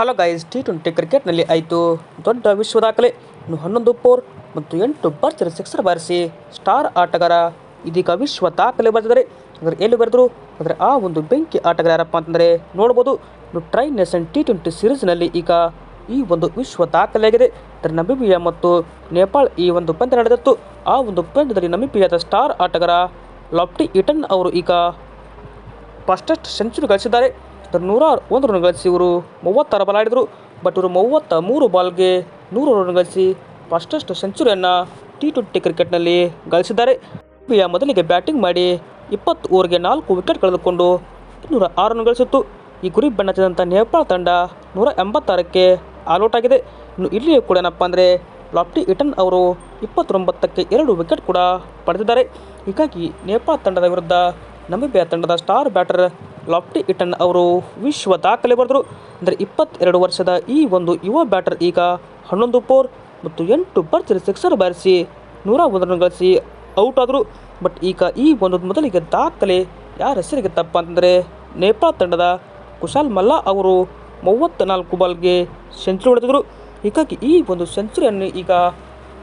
Hello guys T twenty ಕ್ರಿಕೆಟ್ನಲ್ಲಿ ಆಯಿತು. ದೊಡ್ಡ ವಿಶ್ವ ದಾಖಲೆ ಹನ್ನೊಂದು ಫೋರ್ ಮತ್ತು ಎಂಟು ಭರ್ಜರಿ ಸಿಕ್ಸರ್ ಬಾರಿಸಿ ಸ್ಟಾರ್ ಆಟಗಾರ. ಇದೀಗ ವಿಶ್ವ ದಾಖಲೆ ಬರೆದಿದ್ದಾರೆ. ಅಂದರೆ ಎಲ್ಲಿ ಬರೆದ್ರು? ಅಂದರೆ ಆ ಒಂದು ಬೆಂಕಿ ಆಟಗಾರ ಯಾರಪ್ಪ ಅಂತಂದರೆ ನೋಡ್ಬೋದು. ಟ್ರೈ ನೇಷನ್ ಟಿ ಟ್ವೆಂಟಿ ಸೀರೀಸ್ನಲ್ಲಿ ಈಗ ಈ ಒಂದು ವಿಶ್ವ ದಾಖಲೆಯಾಗಿದೆ ಅಂದರೆ ನಮಿಬಿಯಾ ಮತ್ತು ನೇಪಾಳ ಈ ಒಂದು ಪಂದ್ಯ ನಡೆದಿತ್ತು. ಆ ಒಂದು ಪಂದ್ಯದಲ್ಲಿ ನಮಿಬಿಯಾದ ಸ್ಟಾರ್ ಆಟಗಾರ ಲಾಪ್ಟಿ ಇಟನ್ ಅವರು ಈಗ ಫಸ್ಟೆಸ್ಟ್ ಸೆಂಚುರಿ ಗಳಿಸಿದ್ದಾರೆ ಇದರ ನೂರ ಒಂದು ರನ್ ಗಳಿಸಿ ಇವರು ಮೂವತ್ತಾರು ಬಾಲ್ ಆಡಿದರು. ಬಟ್ ಇವರು ಮೂವತ್ತ ಮೂರು ಬಾಲ್ಗೆ ನೂರು ರನ್ ಗಳಿಸಿ ಫಸ್ಟೆಸ್ಟ್ ಸೆಂಚುರಿಯನ್ನು ಟಿ ಟ್ವೆಂಟಿ ಕ್ರಿಕೆಟ್ನಲ್ಲಿ ಗಳಿಸಿದ್ದಾರೆ. ಇಂಡಿಯಾ ಮೊದಲಿಗೆ ಬ್ಯಾಟಿಂಗ್ ಮಾಡಿ ಇಪ್ಪತ್ತು ಓವರ್ಗೆ ನಾಲ್ಕು ವಿಕೆಟ್ ಕಳೆದುಕೊಂಡು ಇನ್ನೂರ ಆರು ರನ್ ಗಳಿಸಿತ್ತು. ಈ ಗುರಿ ಬೆನ್ನತ್ತಿದಂಥ ನೇಪಾಳ ತಂಡ ನೂರ ಎಂಬತ್ತಾರಕ್ಕೆ ಆಲ್ಔಟ್ ಆಗಿದೆ. ಇನ್ನು ಇಲ್ಲಿಯೂ ಕೂಡ ಏನಪ್ಪ ಅಂದರೆ ಲಾಪ್ಟಿ ಇಟನ್ ಅವರು ಇಪ್ಪತ್ತೊಂಬತ್ತಕ್ಕೆ ಎರಡು ವಿಕೆಟ್ ಕೂಡ ಪಡೆದಿದ್ದಾರೆ. ಹೀಗಾಗಿ ನೇಪಾಳ ತಂಡದ ವಿರುದ್ಧ ನಮಿಬಿಯಾ ತಂಡದ ಸ್ಟಾರ್ ಬ್ಯಾಟರ್ ಲಾಪ್ಟಿ ಇಟನ್ ಅವರು ವಿಶ್ವ ದಾಖಲೆ ಬರೆದರು. ಅಂದರೆ ಇಪ್ಪತ್ತೆರಡು ವರ್ಷದ ಈ ಒಂದು ಯುವ ಬ್ಯಾಟರ್ ಈಗ ಹನ್ನೊಂದು ಪೋರ್ ಮತ್ತು ಎಂಟು ಭರ್ಜರಿ ಸಿಕ್ಸರ್ ಬಾರಿಸಿ ನೂರ ಒಂದು ರನ್ ಗಳಿಸಿ ಔಟ್ ಆದರು. ಬಟ್ ಈಗ ಈ ಒಂದು ಮೊದಲಿಗೆ ದಾಖಲೆ ಯಾರ ಹೆಸರಿಗೆ ತಪ್ಪ ಅಂತಂದರೆ ನೇಪಾಳ ತಂಡದ ಕುಶಾಲ್ ಮಲ್ಲಾ ಅವರು ಮೂವತ್ತ ನಾಲ್ಕು ಬಾಲ್ಗೆ ಸೆಂಚುರಿ ಹೊಡೆದಿದ್ರು ಹೀಗಾಗಿ ಈ ಒಂದು ಸೆಂಚುರಿಯನ್ನು ಈಗ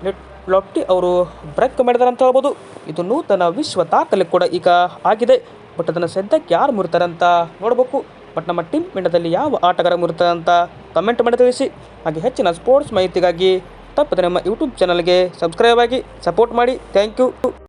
ನೆಟ್ ಲಾಪ್ಟಿ ಅವರು ಬ್ರೇಕ್ ಮಾಡಿದ್ದಾರೆ ಅಂತ ಹೇಳ್ಬೋದು. ಇದು ನೂತನ ವಿಶ್ವ ದಾಖಲೆ ಕೂಡ ಈಗ ಆಗಿದೆ. ಬಟ್ ಅದನ್ನು ಸದ್ಯಕ್ಕೆ ಯಾರು ಮುರಿತಾರಂತ ನೋಡಬೇಕು. ಬಟ್ ನಮ್ಮ ಟೀಮ್ ಇಂಡಿಯಾದಲ್ಲಿ ಯಾವ ಆಟಗಾರ ಮುರಿತಾರೆ ಅಂತ ಕಮೆಂಟ್ ಮಾಡಿ ತಿಳಿಸಿ. ಹಾಗೆ ಹೆಚ್ಚಿನ ಸ್ಪೋರ್ಟ್ಸ್ ಮಾಹಿತಿಗಾಗಿ ತಪ್ಪದೆ ನಮ್ಮ ಯೂಟ್ಯೂಬ್ ಚಾನಲ್ಗೆ ಸಬ್ಸ್ಕ್ರೈಬ್ ಆಗಿ ಸಪೋರ್ಟ್ ಮಾಡಿ. Thank you